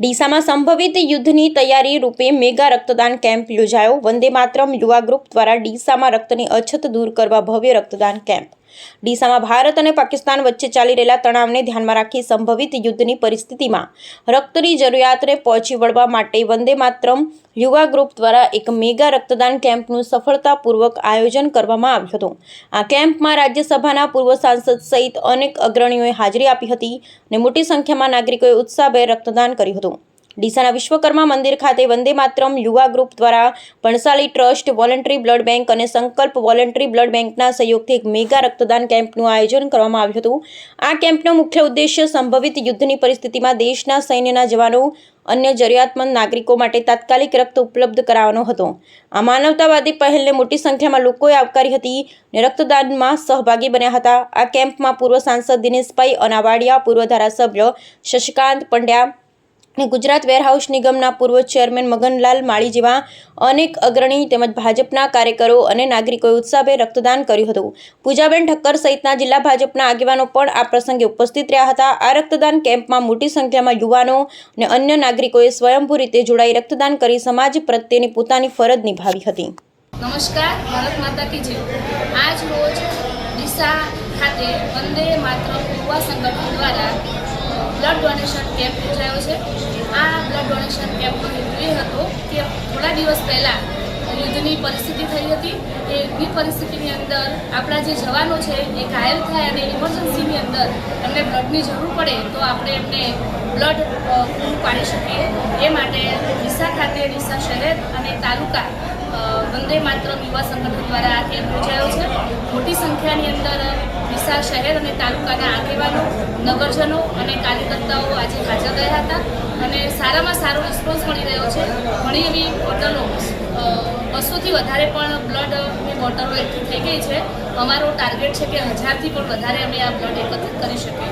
ડીસામાં સંભવિત યુદ્ધની તૈયારી રૂપે મેગા રક્તદાન કેમ્પ યોજાયો. વંદે માતરમ યુવા ગ્રુપ દ્વારા ડીસામાં રક્તની અછત દૂર કરવા ભવ્ય રક્તદાન કેમ્પ ડીસામાં ભારત અને પાકિસ્તાન વચ્ચે ચાલી રહેલા તણાવને ધ્યાનમાં રાખી સંભવિત યુદ્ધની પરિસ્થિતિમાં રક્તની જરૂરિયાતને પહોંચી વળવા માટે વંદે માતરમ યુવા ગ્રુપ દ્વારા એક મેગા રક્તદાન કેમ્પનું સફળતાપૂર્વક આયોજન કરવામાં આવ્યું હતું. આ કેમ્પમાં રાજ્યસભાના પૂર્વ સાંસદ સહિત અનેક અગ્રણીઓએ હાજરી આપી હતી અને મોટી સંખ્યામાં નાગરિકોએ ઉત્સાહભેર રક્તદાન કર્યું હતું. ડીસાના વિશ્વકર્મા મંદિર ખાતે વંદે માતરમ યુવા ગ્રુપ દ્વારા Bhansali trust, voluntary blood bank અને સંકલ્પ વોલન્ટરી બ્લડ બેંકના સહયોગથી એક મેગા રક્તદાન કેમ્પનું આયોજન કરવામાં આવ્યું હતું. આ કેમ્પનો મુખ્ય ઉદ્દેશ્ય સંભવિત યુદ્ધની પરિસ્થિતિમાં દેશના સૈન્યના જવાનો, અન્ય જરૂરિયાતમંદ નાગરિકો માટે તાત્કાલિક રક્ત ઉપલબ્ધ કરાવવાનો હતો. આ માનવતાવાદી પહેલને મોટી સંખ્યામાં લોકોએ આવકારી હતી અને રક્તદાનમાં સહભાગી બન્યા હતા. આ કેમ્પમાં પૂર્વ સાંસદ દિનેશભાઈ અનાવાડિયા, પૂર્વ ધારાસભ્ય શશિકાંત પંડ્યા ગુજરાત વેરહાઉસ નિગમના પૂર્વ ચેરમેન મગનલાલ માળી જેવા અનેક અગ્રણી તેમજ ભાજપના કાર્યકરો અને નાગરિકોએ ઉત્સાહભેર રક્તદાન કર્યું હતું. પૂજાબેન ઠક્કર સહિતના જિલ્લા ભાજપના આગેવાનો પણ આ પ્રસંગે ઉપસ્થિત રહ્યા હતા. આ રક્તદાન કેમ્પમાં મોટી સંખ્યામાં યુવાનો અને અન્ય નાગરિકોએ સ્વયંભૂ રીતે જોડાઈ રક્તદાન કરી સમાજ પ્રત્યેની પોતાની ફરજ નિભાવી હતી. નમસ્કાર, ભારત માતા કી જય. આજ રોજ ડીસા ખાતે વંદે માત્ર યુવા સંગઠન દ્વારા બ્લડ ડોનેશન કેમ્પ યોજાયો છે. આ બ્લડ ડોનેશન કેમ્પનો હેતુ એ હતો કે થોડા દિવસ પહેલાં યુદ્ધની પરિસ્થિતિ થઈ હતી. એ યુદ્ધની પરિસ્થિતિની અંદર આપણા જે જવાનો છે એ ઘાયલ થાય અને ઇમરજન્સીની અંદર એમને બ્લડની જરૂર પડે તો આપણે એમને બ્લડ પૂરું પાડી શકીએ. એ માટે ડીસા ખાતે, ડીસા શહેર અને તાલુકા વંદે માત્ર યુવા સંગઠન દ્વારા આ કેમ્પ યોજાયો છે. મોટી સંખ્યાની અંદર વિશાળ શહેર અને તાલુકાના આગેવાનો, નગરજનો અને કાર્યકર્તાઓ આજે હાજર રહ્યા હતા અને સારામાં સારો રિસ્પોન્સ મળી રહ્યો છે. ઘણી એવી બોટલો બસોથી વધારે પણ બ્લડની બોટલો એકઠી થઈ ગઈ છે. અમારો ટાર્ગેટ છે કે હજારથી પણ વધારે અમે આ બ્લડ એકત્રિત કરી શકીએ.